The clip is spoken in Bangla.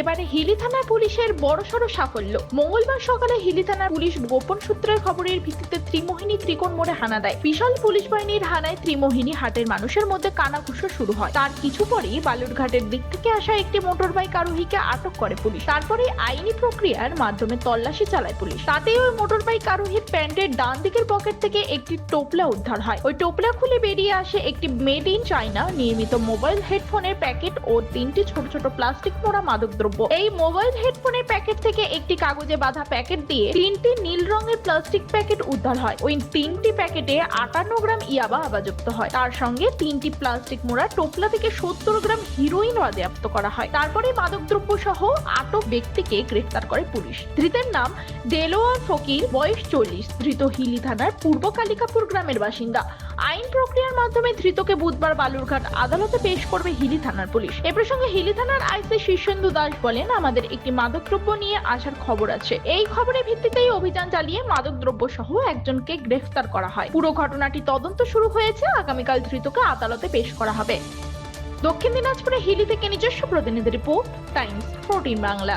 এবারে হিলি থানার পুলিশের বড়সড় সাফল্য। মঙ্গলবার সকালে হিলি থানার পুলিশ গোপন সূত্রের খবরের ভিত্তিতে ত্রিমোহিনী ত্রিকোণ মোড়ে হানা দেয়। বিশাল পুলিশ বাহিনীর হানায় ত্রিমোহিনী হাটের মানুষের মধ্যে কানাঘুষো শুরু হয়। তার কিছু পরেই বালুরঘাটের দিক থেকে আসা একটি মোটর বাইক আরোহীকে আটক করে পুলিশ। তারপরে আইনি প্রক্রিয়ার মাধ্যমে তল্লাশি চালায় পুলিশ। তাতেই ওই মোটর বাইক আরোহীর প্যান্টের ডান দিকের পকেট থেকে একটি টোপলা উদ্ধার হয়। ওই টোপলা খুলে বেরিয়ে আসে একটি মেড ইন চায়না নির্মিত মোবাইল হেডফোনের প্যাকেট ও তিনটি ছোট ছোট প্লাস্টিক মোড়া মাদকদ্রব্য এই মোবাইল হেডফোনের প্যাকেট থেকে একটি কাগজে বাঁধা প্যাকেট দিয়ে তিনটি নীল রঙের প্লাস্টিক প্যাকেট উদ্ধার হয়। ওই তিনটি প্যাকেটে আটান্ন গ্রাম ইয়াবা আবাজপ্ত হয়। তার সঙ্গে তিনটি প্লাস্টিক মোড়া টোপলা থেকে সত্তর গ্রাম হিরোইন বাজেয়াপ্ত করা হয়। তারপরে মাদকদ্রব্য সহ আটক ব্যক্তিকে গ্রেফতার করে পুলিশ। ধৃতের নাম দেলোয়ার ফকির, বয়স চল্লিশ, ধৃত হিলি থানার পূর্ব কালিকাপুর গ্রামের বাসিন্দা। আইন প্রক্রিয়ার মাধ্যমে ধৃতকে বুধবার বালুরঘাট আদালতে পেশ করবে হিলি থানার পুলিশ। এ প্রসঙ্গে হিলি থানার আইসি শীর্ষেন্দু দাস বলেন, আমাদের একটি মাদকদ্রব্য নিয়ে আসার খবর আছে। এই খবরের ভিত্তিতেই অভিযান চালিয়ে মাদকদ্রব্য সহ একজনকে গ্রেফতার করা হয়। পুরো ঘটনাটি তদন্ত শুরু হয়েছে। আগামীকাল ধৃতকে আদালতে পেশ করা হবে। দক্ষিণ দিনাজপুরে হিলি থেকে নিজস্ব প্রতিনিধি রিপোর্ট, টাইমস ফোরটিন বাংলা।